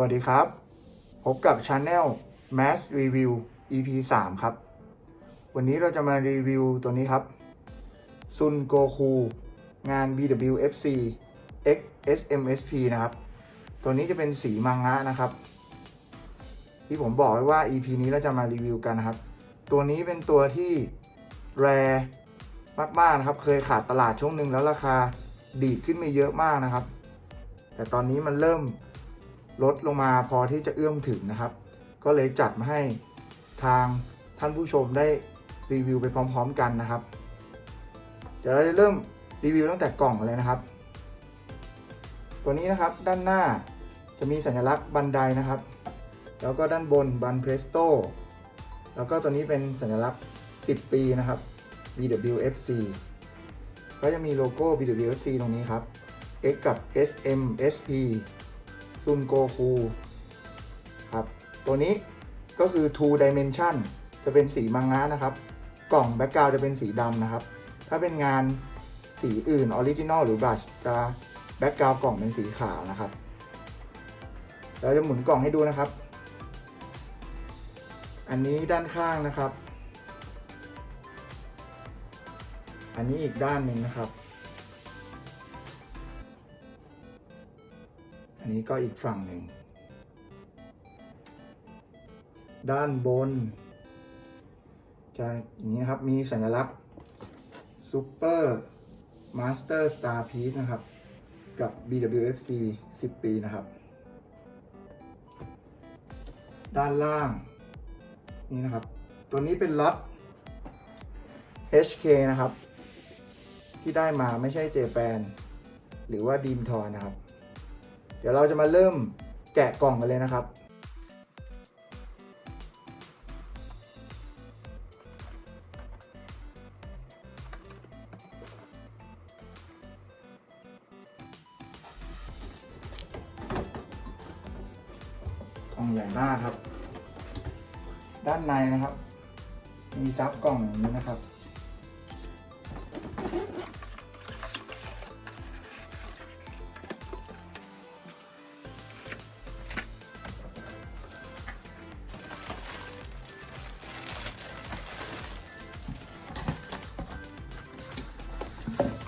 วัสดีครับ พบกับ Channel Mass Review EP 3 ครับ วันนี้เราจะมารีวิวตัวนี้ครับ Sun Goku งาน BWFC X SMSP นะครับ ตัวนี้จะเป็นสีมังงะนะครับ ที่ผมบอกไว้ว่า EP นี้เราจะมารีวิวกันนะครับ ตัวนี้เป็นตัวที่แรมากๆนะครับ เคยขาดตลาดช่วงหนึ่งแล้วราคาดีดขึ้นมาเยอะมากนะครับ แต่ตอนนี้มันเริ่ม ลดลงมาพอที่จะเอื้อมถึงนะครับ ก็เลยจัดมาให้ทางท่านผู้ชมได้รีวิวไปพร้อม ๆ กันนะครับ เดี๋ยวเราจะเริ่มรีวิวตั้งแต่กล่องเลยนะครับ ตัวนี้นะครับด้านหน้าจะมีสัญลักษณ์บันไดนะครับ แล้วก็ด้านบนบันเพรสโตแล้วก็ตัวนี้เป็นสัญลักษณ์ 10 ปีนะครับ BWFC ก็จะมีโลโก้ BWFC ตรงนี้ครับ X กับ SMSP ซุนโกคูครับ ตัวนี้ก็คือ two dimension จะเป็นสีมังงะนะครับ กล่องแบ็กกราวจะเป็นสีดำนะครับ ถ้าเป็นงานสีอื่นออริจินอลหรือบลัชจะแบ็กกราวกล่องเป็นสีขาวนะครับ เราจะหมุนกล่องให้ดูนะครับ อันนี้ด้านข้างนะครับ อันนี้อีกด้านหนึ่งนะครับ อันนี้ก็อีกฝั่งหนึ่ง ด้านบน จะอย่างนี้ครับ มีสัญลักษณ์ Super Master Star Piece นะครับ กับ BWFC 10 ปีนะครับ ด้านล่าง นี่นะครับ ตัวนี้เป็นล็อต HK นะครับ ที่ได้มาไม่ใช่เจแปนหรือว่าดีมทอนะครับ ดี๋ยวเราจะมาเริ่มแกะกล่องกันเลยนะครับ กล่องใหญ่มากครับ ด้านในนะครับ มีซับกล่องอย่างนี้นะครับ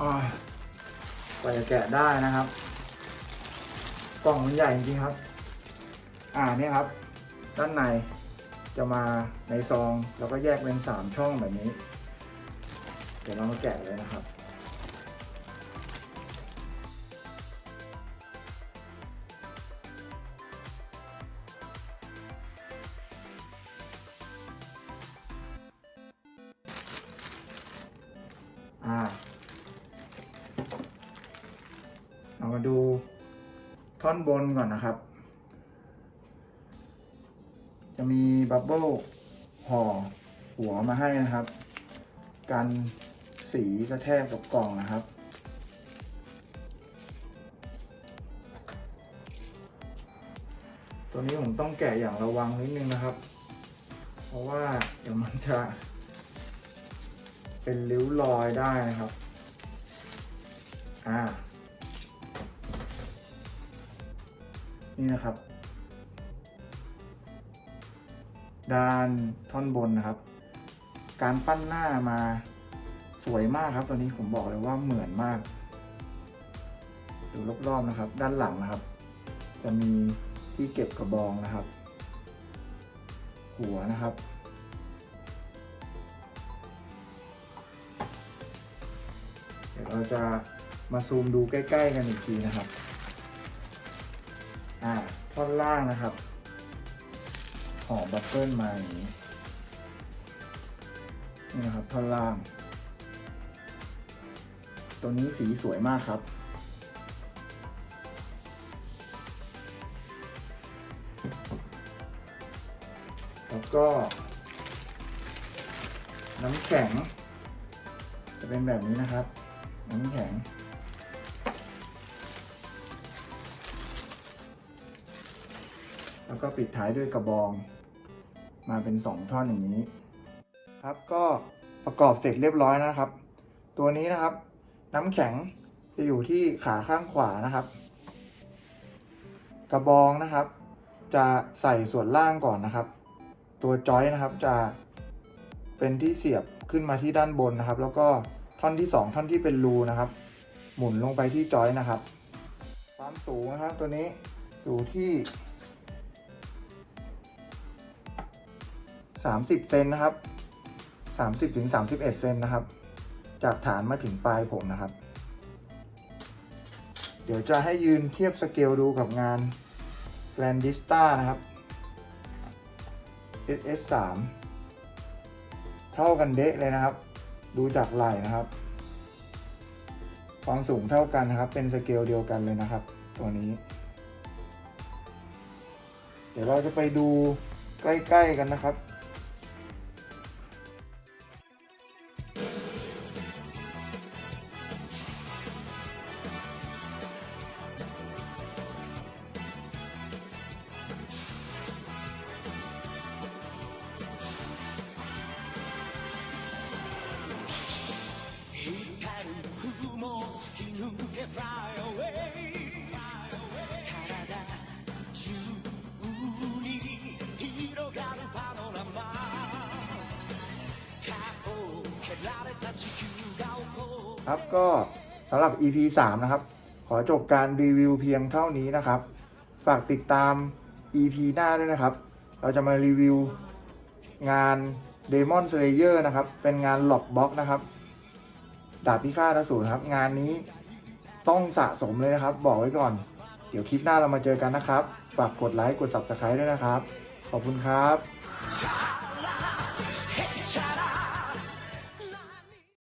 กว่าจะแกะได้นะครับ กล่องมันใหญ่จริงๆครับ อ่าเนี่ยครับ ด้านในจะมาในซองแล้วก็แยกเป็นสามช่องแบบนี้ เดี๋ยวเรามาแกะเลยนะครับ อ่า เรามาดูท่อนบนก่อนนะครับ จะมีบับเบิลห่อหัวมาให้นะครับ กันสีกระแทกกับกล่องนะครับ ตัวนี้ผมต้องแกะอย่างระวังนิดนึงนะครับ เพราะว่าเดี๋ยวมันจะ เป็นริ้วรอยได้นะครับ อ่า นี่นะครับ ด้านท่อนบนนะครับ การปั้นหน้ามาสวยมากครับตัวนี้ผมบอกเลยว่าเหมือนมาก ดูรอบๆนะครับ ด้านหลังนะครับ จะมีที่เก็บกระบองนะครับ หัวนะครับเดี๋ยวเราจะมาซูมดูใกล้ ๆ กันอีกทีนะครับ อ่าท่อนล่างนะครับห่อบัฟเฟิลมาอย่างนี้นี่นะครับท่อนล่าง ตัวนี้สีสวยมากครับแล้วก็ น้ำแข็ง จะเป็นแบบนี้นะครับ น้ำแข็ง แล้วก็ปิดท้ายด้วยกระบอง มาเป็นสองท่อนอย่างนี้ ครับก็ประกอบเสร็จเรียบร้อยนะครับ ตัวนี้นะครับ น้ำแข็งจะอยู่ที่ขาข้างขวานะครับ กระบองนะครับ จะใส่ส่วนล่างก่อนนะครับ ตัวจอยนะครับจะเป็นที่เสียบขึ้นมาที่ด้านบนนะครับ แล้วก็ท่อนที่ 2 ท่อนที่เป็นรูนะครับ หมุนลงไปที่จอยนะครับ ความสูงนะครับตัวนี้สูงที่ 30เซนนะครับ30ถึง31เซนนะครับ จากฐานมาถึงปลายผมนะครับ เดี๋ยวจะให้ยืนเทียบสเกลดูกับงาน g r a n d i s t a นะครับ SS3 เท่ากันเดะเลยนะครับ ดูจากไหล่นะครับ ความสูงเท่ากันนะครับ เป็นสเกลเดียวกันเลยนะครับ ตัวนี้ เดี๋ยวเราจะไปดูใกล้ ๆ กันนะครับ ครับก็สำหรับ EP 3 นะครับ ขอจบการรีวิวเพียงเท่านี้นะครับ ฝากติดตาม EP หน้าด้วยนะครับ เราจะมารีวิวงาน Demon Slayer นะครับ เป็นงานหลอกบ็อกนะครับ ดาบพิฆาตอสูรครับ งานนี้ต้องสะสมเลยนะครับ บอกไว้ก่อน เดี๋ยวคลิปหน้าเรามาเจอกันนะครับ ฝากกดไลค์ กด Subscribe ด้วยนะครับ ขอบคุณครับ